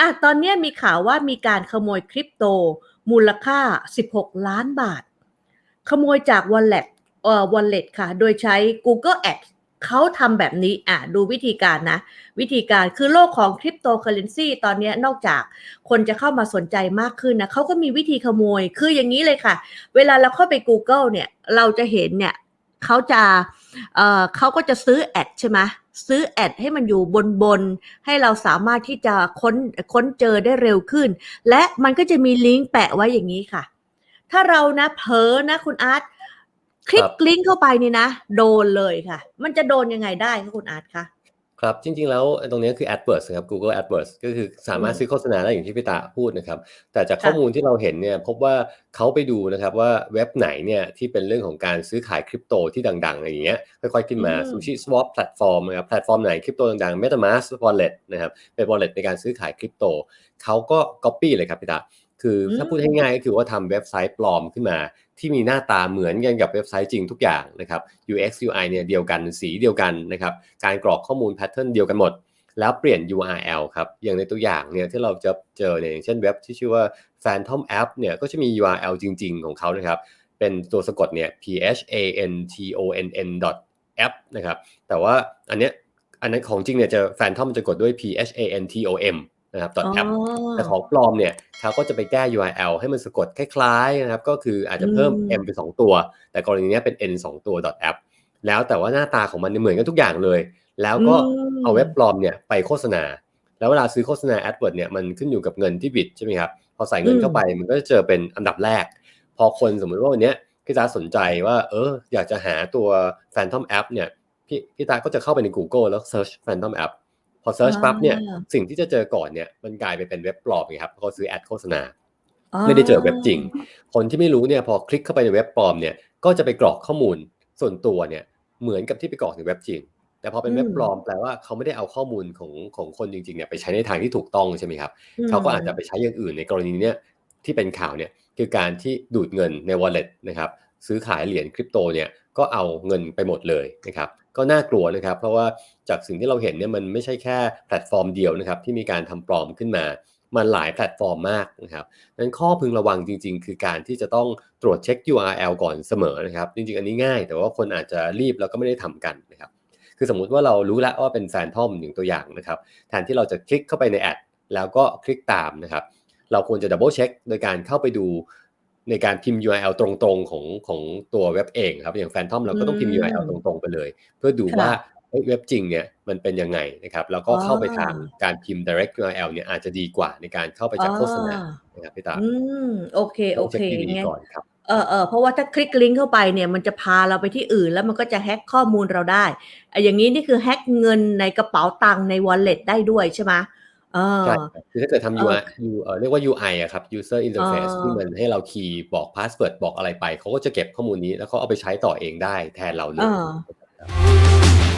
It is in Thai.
อะตอนนี้มีข่าวว่ามีการขโมยคริปโต มูลค่า 16 ล้านบาท ขโมยจาก wallet เอ่อ wallet ค่ะ โดยใช้ Google Ads เขาทำแบบนี้อะดูวิธีการนะ วิธีการคือโลกของคริปโตเคอเรนซีตอนนี้นอกจากคนจะเข้ามาสนใจมากขึ้นนะเขาก็มีวิธีขโมยคืออย่างนี้เลยค่ะ เวลาเราเข้าไป Google เนี่ย เราจะเห็นเนี่ยเขาจะเอ่อเขาก็จะซื้อแอดใช่ไหม ซื้อแอดให้มันอยู่บนบนๆให้เราสามารถที่จะค้นค้นเจอได้เร็วขึ้น และมันก็จะมีลิงก์แปะไว้อย่างนี้ค่ะ ถ้าเรานะเผลอนะคุณอาร์ตคลิครักบลิงก์เข้าไปนี่นะ โดนเลยค่ะ มันจะโดนยังไงได้คะคุณอาร์ตคะ ครับจริงๆแล้วตรงนี้คือ AdWords นะครับ Google AdWords ก็คือสามารถอืมซื้อโฆษณาได้อย่างที่พี่ตาพูดนะครับ แต่จากข้อค่ะมูลที่เราเห็นเนี่ยพบว่าเขาไปดูนะครับว่าเว็บไหนเนี่ยที่เป็นเรื่องของการซื้อขายคริปโตที่ดังๆอะไรอย่างเงี้ยค่อยๆขึ้นมาอืม Sushi Swap แพลตฟอร์มนะครับแพลตฟอร์มไหนคริปโตดังๆ MetaMask Wallet นะครับเป็น wallet ในการซื้อขายคริปโตเขาก็ copy เลยครับพี่ตา คือถ้าพูดให้ง่ายก็คือว่าทำเว็บไซต์ปลอมขึ้นมา ที่มีหน้าตาเหมือนกันกับเว็บไซต์จริงทุกอย่างนะครับ UX UI เนี่ยเดียวกันสีเดียวกันนะครับการกรอกข้อมูลแพทเทิร์นเดียวกันหมด แล้วเปลี่ยน URL ครับอย่างในตัวอย่างเนี่ยที่เราจะเจอเนี่ยอย่างเช่นเว็บที่ชื่อว่า Phantom App เนี่ยก็จะมี URL จริง ๆ ของเขานะครับเป็นตัวสะกดเนี่ย p h a n t o n n app นะครับแต่ว่าอันเนี้ยอันนั้นของจริงเนี่ยจะ Phantom จะกดด้วย p h a n t o m นะครับอ๋อ app แต่ของปลอมเนี่ยเขาก็จะไปแก้ URL ให้มันสะกดคล้ายๆนะครับก็คืออาจจะเพิ่มอืม m ไปสองตัว แต่กรณีเนี้ยเป็น n สองตัว app แล้วแต่ว่าหน้าตาของมันเนี่ยเหมือนกันทุกอย่างเลย แล้วก็อืมเอาเว็บปลอมเนี่ยไปโฆษณา แล้วเวลาซื้อโฆษณา AdWords เนี่ยมันขึ้นอยู่กับเงินที่บิดใช่ไหมครับพอใส่เงินเข้าไปมันก็จะเจอเป็นอันดับแรก พอคนสมมุติว่าวันเนี้ยพี่ตาสนใจว่า เออ อยากจะหาตัว Phantom App เนี่ยพี่พี่ตาก็จะเข้าไปใน Google แล้ว search Phantom App พอ search ปั๊บเนี่ยอ่าสิ่งที่จะเจอก่อนเนี่ยมันกลายไปเป็นเว็บปลอมไงครับเพราะเขาซื้อแอดโฆษณาไม่ได้เจอเว็บจริง คนที่ไม่รู้เนี่ยพอคลิกเข้าไปในเว็บปลอมเนี่ยก็จะไปกรอกข้อมูลส่วนตัวเนี่ยเหมือนกับที่ไปกรอกในเว็บจริง แต่พอเป็นเว็บปลอมแปลว่าเขาไม่ได้เอาข้อมูลของของคนจริงๆเนี่ยไปใช้ในทางที่ถูกต้องใช่ไหมครับอืมเขาก็อาจจะไปใช้อย่างอื่นในกรณีเนี้ยที่เป็นข่าวเนี่ยคือการที่ดูดเงินใน wallet นะครับซื้อขายเหรียญคริปโตเนี่ยก็เอาเงินไปหมดเลยนะครับ ก็น่ากลัวนะครับ เพราะว่าจากสิ่งที่เราเห็นเนี่ยมันไม่ใช่แค่แพลตฟอร์มเดียวนะครับที่มีการทำปลอมขึ้นมา มันหลายแพลตฟอร์มมากนะครับนั้นข้อพึงระวังจริง ๆ คือการที่จะต้องตรวจเช็ค URL ก่อนเสมอนะครับ จริง ๆ อันนี้ง่าย แต่ว่าคนอาจจะรีบแล้วก็ไม่ได้ทำกันนะครับคือสมมุติว่าเรารู้แล้วว่าเป็นแฟนทอมอย่างตัวอย่างนะครับแทนที่เราจะคลิกเข้าไปในแอดแล้วก็คลิกตามนะครับเราควรจะดับเบิลเช็คโดยการเข้าไปดู ในการพิมพ์ URL ตรงๆของของตัวเว็บเองครับ อย่างแฟนทอมเราก็ต้องพิมพ์อืม URL ตรงๆไปเลย เพื่อดูค่ะว่าเฮ้ยเว็บจริงเนี่ยมันเป็นยังไงนะครับ แล้วก็อ๋อเข้าไปทางการพิมพ์ direct URL เนี่ยอาจจะดีกว่าในการเข้าไปจากโฆษณาอ๋อนะครับพี่ตาอืมโอเคโอต้องเคเช็คดีงั้นๆก่อนครับเออเออเพราะว่าถ้าคลิกลิงก์เข้าไปเนี่ยมันจะพาเราไปที่อื่นแล้วมันก็จะแฮ็กข้อมูลเราได้อะอย่างนี้นี่คือแฮ็กเงินในกระเป๋าตังค์ใน wallet ได้ด้วยใช่ไหมเออ ใช่ครับคือถ้าเกิดทำเออ UI U เอ่อเรียกว่า UI อะครับ user interface อ๋อที่มันให้เราคีย์บอก password บอกอะไรไป เขาก็จะเก็บข้อมูลนี้แล้วเขาเอาไปใช้ต่อเองได้แทนเราเลเอยอ